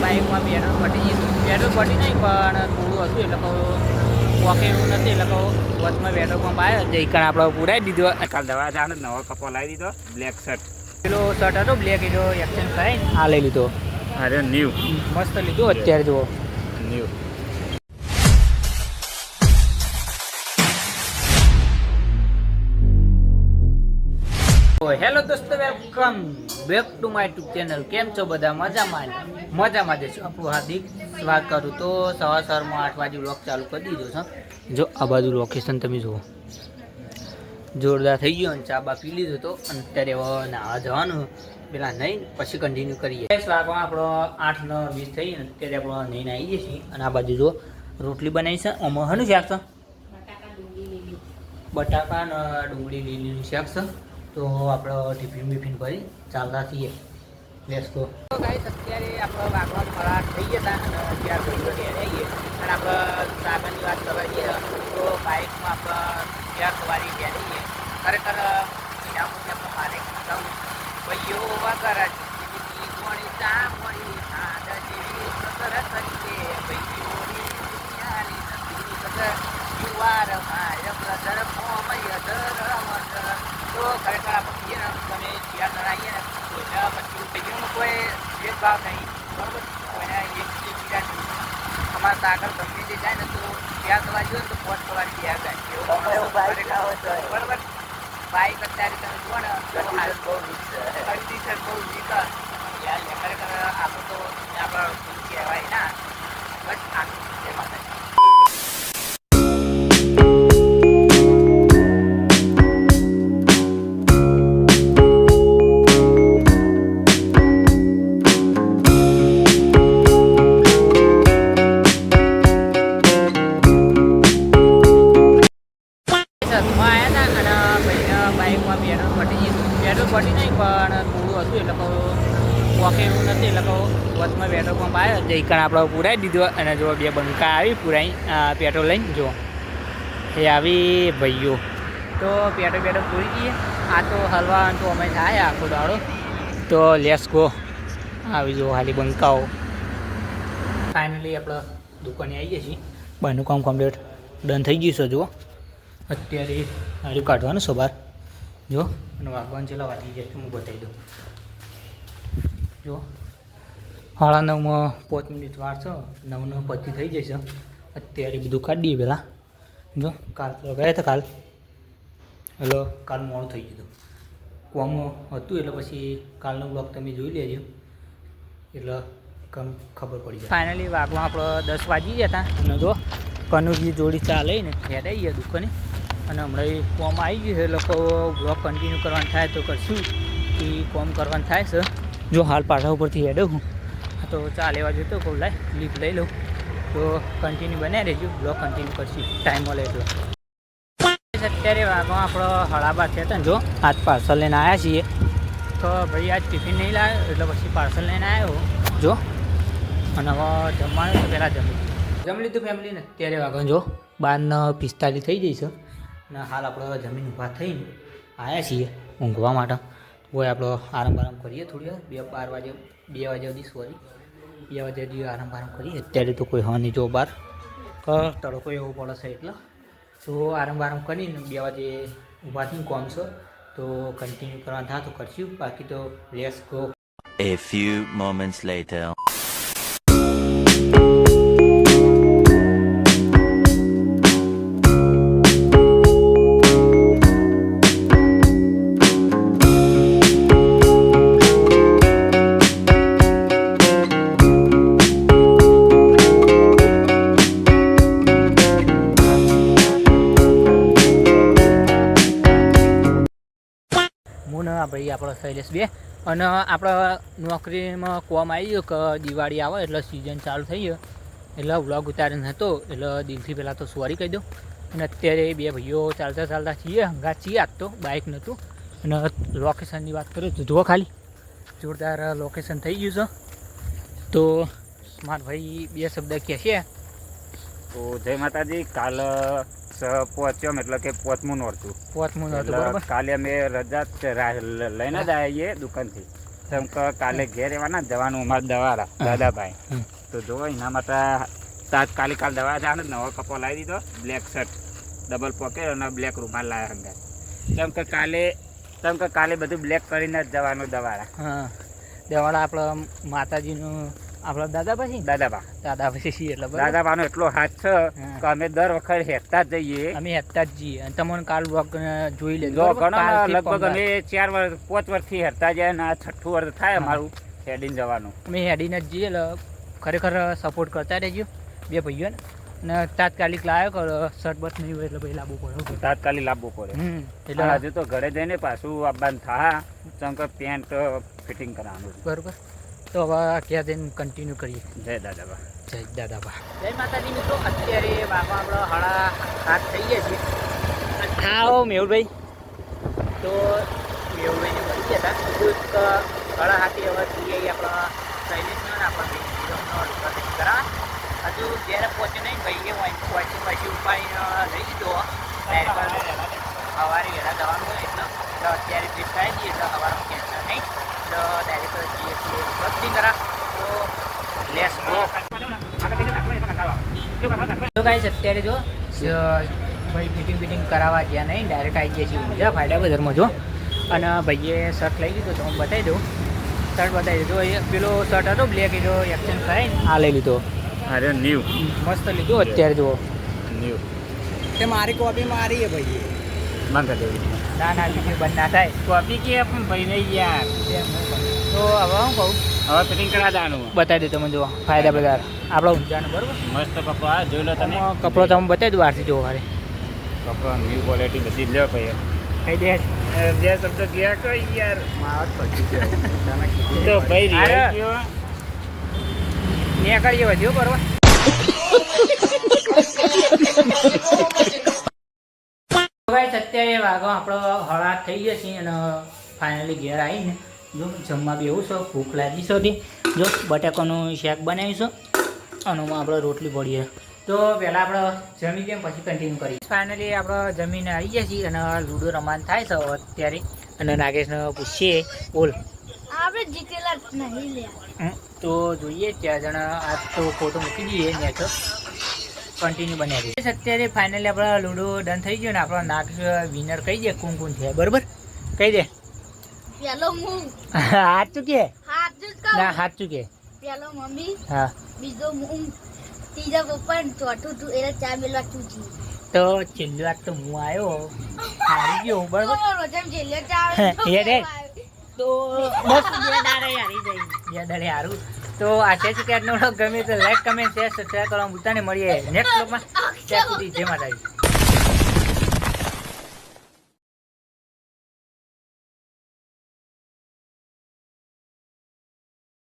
બાઇકમાં petrol પટી ગયું. Petrol પટી નહીં પણ થોડું હતું એટલે કહું વોકે એવું નથી એટલે કહું વચમાં પેટ્રોલ પંપ આવ્યો જઈ આપણે પુરાઈ દીધો. કાલ દવા જાણ નવો કપો લાવી દીધો બ્લેક શર્ટ. પેલો શર્ટ હતો બ્લેક એનો એક્સચેન્જ કરાવીને આ લઈ લીધો. અરે ન્યુ મસ્ત લીધું અત્યારે જુઓ. ન્યુ. હેલો દોસ્તો welcome back to my YouTube channel કેમ છો બધા? મજામાં મજામાં જશો છો. આપણું હાર્દિક સ્વાગત કરું. તો સવાર સવારમાં આઠ વાગે વ્લોગ ચાલુ કરી દીધો છે જો આ બાજુ લોકેશન તમે જુઓ. જોરદાર થઈ ગયો અને ચા બા પી લીધો તો અને અત્યારે હવે નાવા જવાનું. પેલા નહીં પછી કન્ટિન્યુ કરીએ. દસ વાગમાં આપણો આઠ નવ વીસ થઈ અને અત્યારે આપણે નહીં આવી જઈએ અને આ બાજુ જુઓ રોટલી બનાવી છે. આમાં હનું શાક છે? બટાકા ડુંગળી લીલીનું શાક છે. તો આપણે ટિફિન બિફિન ભરી ચાલતા છીએ. લેટ્સ તો ગાઈસ અત્યારે આપણે વાગવા ફરાર થઈ ગયા અને અત્યારે ભાઈઓ ઘણી રહીએ અને આપણે સાગરની વાત કરવા જઈએ તો બાઇકમાં આપણે ત્યાં સવારી બેસીએ ખરેખર ઇનામું આપણે મારે ભાઈઓ વગર જિંદગી કોણી ચા કોણી સાદ જેવી સસર કરીએ ભાઈઓની દુનિયાની નથી સસર યુ આર માય બ્રધર મોમય ધર તો ખરેખર આપણે કહીએ ને તમે જ્યાં જણાવીએ ને કોઈને પછી ભાઈઓનો કોઈ ભેદભાવ નહીં બરોબર કોઈને એક બીજે પીડા અમારા સાગર ગમે જાય ને તો ત્યાં સવારી જોઈએ તો પોત સવારી ત્યાં જાય ખરેખર અત્યારે તમે જુઓ ને બહુ કન્ડિશન બહુ વીક યાર ખરેખર આપણું તો આપણા જઈ આપણે પુરાઈ દીધો અને જો બે બંકા આવી, પુરાઈ પેટ્રોલ લઈને, જો. એ આવી ભાઈઓ તો પેટ્રોલ પેટ્રોલ પૂરી ગઈએ આ તો હલવા તો અમે થાય આખો દાડો. તો લેસ ગો આવી જો ખાલી બંકાઓ. ફાઇનલી આપણે દુકાને આવીએ છીએ. બહારનું કામ કમ્પ્લીટ ડન થઈ ગયું છે, જુઓ. અત્યારે હારી કાઢવાનું છે બહાર. જો, અને વાગવાનું છેલ્લા વાગી જાય હું બતાવી દઉં. જો. સાડા નવમાં પાંચ મિનિટ વાર છે. નવ નવ પછી થઈ જશે. અત્યારે બધું કાઢીએ પહેલાં. જો કાલ તો ગયા હતા કાલ. એટલે કાલ મોડું થઈ ગયું કોમ હતું એટલે પછી કાલનો બ્લોગ તમે જોઈ લેજો. એટલે કમ ખબર પડી જાય. ફાઇનલી વાગવા આપણો દસ વાગી ગયા હતા. અને જો કનુજી જોડી ચા લઈને ઘેર આવી ગયા દુકાને અને હમણાં એ કોમ આવી ગયું છે. લોકો બ્લોગ કન્ટિન્યુ કરવાનું થાય તો કરશું. એ કોમ કરવાનું થાય છે. જો હાલ પાછા ઉપરથી હેડો હું. તો ચા લેવા જતો કહું, લાય ક્લિપ લઈ લઉં. તો કન્ટિન્યુ બનાવી રહેજો. બ્લોગ કન્ટિન્યુ કરશું. ટાઈમ મળે એટલો. અત્યારે વાગો આપણો હળાબા છે ને જો. આજ પાર્સલ લઈને આવ્યા છીએ. તો ભાઈ આજ ટિફિન નહીં લાવ્યો એટલે પછી પાર્સલ લઈને આવ્યો જો. અને હવે જમવાનું તો પહેલાં જમી. જમી લીધું ફેમિલી ને? અત્યારે વાગો જો. બારને પિસ્તાલીસ થઈ જઈશ અને હાલ આપણે જમીન ઊભા થઈને આવ્યા છીએ ઊંઘવા માટે. કોઈ આપણો આરામ આરામ કરીએ થોડી વાર. બે બાર વાગે, બે વાગ્યા સુધી સોરી. વાગ્યા સુધી આરામ આરામ કરી અત્યારે તો કોઈ હા નહીં જો તો તડકો એવો પડે છે એટલે. તો આરામ આરામ કરીને બે વાગે ઊભા થઈને કોમ છો. તો કન્ટિન્યુ કરવાનું થાય તો કરશું. બાકી તો let's go A few moments later. ભાઈ આપણો શૈલેષ બે. અને આપણે નોકરીમાં કોમ આવી ગયો કે દિવાળી આવે એટલે સિઝન ચાલુ થઈ ગયો. એટલે વ્લોગ ઉતારીને હતો, એટલે દિલથી પહેલાં તો સોરી કહી દઉં. અને અત્યારે બે ભાઈઓ ચાલતા ચાલતા છીએ હંગા છીએ, આજ તો બાઇક નહોતું. અને લોકેશનની વાત કરું તો જુઓ ખાલી. જોરદાર લોકેશન થઈ ગયું છે. તો મારા ભાઈ બે શબ્દ કહેશે તો જય માતાજી, કાલ પહોંચ્યો એટલે કે પોતમું નોરતું. પોતમું હતું બરાબર. કાલે અમે રજા લઈને જ આવીએ દુકાનથી. તેમ કાલે ઘેર રહેવાના જવાનું અમારે દવારા દાદાભાઈ. તો જો એના માટે તાત્કાલિક કાલ દવા જવાનો નવો કપો લાવી દીધો બ્લેક શર્ટ ડબલ પોકેટ અને બ્લેક રૂમાલ લાવ્યા હંગાત. તેમ કે કાલે તેમ કે કાલે બધું બ્લેક કરીને જ જવાનું દવારા. હા. દેવાળા આપણા માતાજીનું આપણા દાદા પછી? દાદાબા દાદા પછી છીએ એટલે દાદાબાનો એટલો હાથ છે કે અમે દર વખત હેકતા જ જઈએ. અમે હેકતા જ જઈએ. અને તમને કાલ વોક જોઈ લેજો. ઘણો લગભગ અમે ચાર વર્ષ પાંચ વર્ષથી હેરતા જાય અને આ છઠ્ઠું વર્ષ થાય અમારું હેડીને જવાનું. અમે હેડીને જ જઈએ એટલે ખરેખર સપોર્ટ કરતા રહેજો બે ભાઈઓ ને. તાત્કાલિક લાવ્યો કરો શર્ટ બસ નહીં હોય એટલે ભાઈ લાવવું પડે. તાત્કાલિક લાવવું પડે. એટલે હજુ તો ઘરે જઈને પાછું આવવાનું થા. કે પેન્ટ ફિટિંગ કરવાનું બરોબર. તો હવે ક્યાં જઈને કન્ટિન્યુ કરીએ. જય દાદાબા. જય દાદાબા. જય માતાજી મિત્રો અત્યારે બાપા આપણો હળા હાથ થઈ ગયા છે. આવો મેહુલભાઈ. તો મેહુલભાઈને મળી ગયા હતા. હળા હાથી હવે જઈએ આપણા શૈલેષનો ને આપણા વિક્રમનો કરા હજુ જ્યારે પહોંચે નહીં ભાઈએ વાંચી વાંચી ઉપાય લઈ લીધો. સવારે વહેલા જવાનું હોય. એટલે અત્યારે ટ્રીપ થાય જઈએ એટલે સવારમાં કેન્સલ નહીં. તો ડાયરેક્ટ જઈએ છીએ બધી કરા તો લેસ ગો તો ગાઈસ અત્યારે જો ભાઈ ફિટિંગ ફિટિંગ કરાવવા ગયા નહીં ડાયરેક્ટ આવી ગયા છીએ ઊંઝા ફાયદા બજારમાં જો. અને ભાઈએ શર્ટ લઈ લીધો તો હું બતાવી દઉં. શર્ટ બતાવી દીધો. એ પેલો શર્ટ હતો બ્લેક જો એક્સચેન્જ કરાવીને આ લઈ લીધો. અરે ન્યુ મસ્ત લીધો અત્યારે જુઓ ન્યુ તે મારી કોપી મારી હે ભાઈ મંગા દેવી. ના ના બીજું બંધ ના થાય. કોપી કે પણ ભાઈ નહીં યાર. તો હવે હું કહું? હવે ફિટિંગ કરા જવાનું બતાવી દે તમે જુઓ ફાયદા બજાર આપણો ઊંઝાનો બરોબર? મસ્ત કપડો આ જોઈ લો તમે. કપડો તમે બતાવી દઉં બહારથી જોવો ખાલી કપડો ન્યુ ક્વોલિટી બધી લ્યો ભાઈ. કઈ દે? બે શબ્દ ગયા કઈ યાર. માવત પડી તો ભાઈ ગયો મેં કરીએ વધ્યો બરોબર ગાઈસ અત્યારે વાગો આપણો હળા થઈ ગયા છે અને ફાઇનલી ઘેર આવીને જો જમવા એવું છો ભૂખ લાગી હતી જો બટાકાનું શાક બનાવીશું અને આપણે રોટલી પડીએ તો પહેલાં આપણે જમી કેમ પછી કન્ટિન્યુ કરીએ. ફાઇનલી આપણે જમીને આવી ગયા છીએ અને લૂડો રમાન થાય છે અત્યારે. અને નાગેશને પૂછીએ બોલ. આપણે જીતેલા નહીં લે તો જોઈએ ત્યાં જણા આ તો ફોટો મૂકી દઈએ મેચ કન્ટિન્યુ બનાવી છે અત્યારે ફાઇનલી આપણા લૂડો ડન થઈ ગયો ને આપણો નાક વિનર કહી દે કોણ કુન છે બરોબર? કહી દે. પેલો હું હાથ જ ના હાથ સાચું કે પેલો મમ્મી. હા. બીજો હું ત્રીજો પપ્પા ચોથું તું એટલે ચાર મેલવા ચૂચી તો છેલ્લી વાત તો હું આવ્યો હારી ગયો બરોબર? રોજમ ચાર હે રે. તો બસ બે દાડે હારી જઈ બે દાડે હારું. તો આ છે કે આજનો vlog ગમે તો લાઈક કમેન્ટ શેર સબસ્ક્રાઈબ કરવા ભૂલતા મળીએ નેક્સ્ટ બ્લોગમાં ત્યાં સુધી જય માતાજી.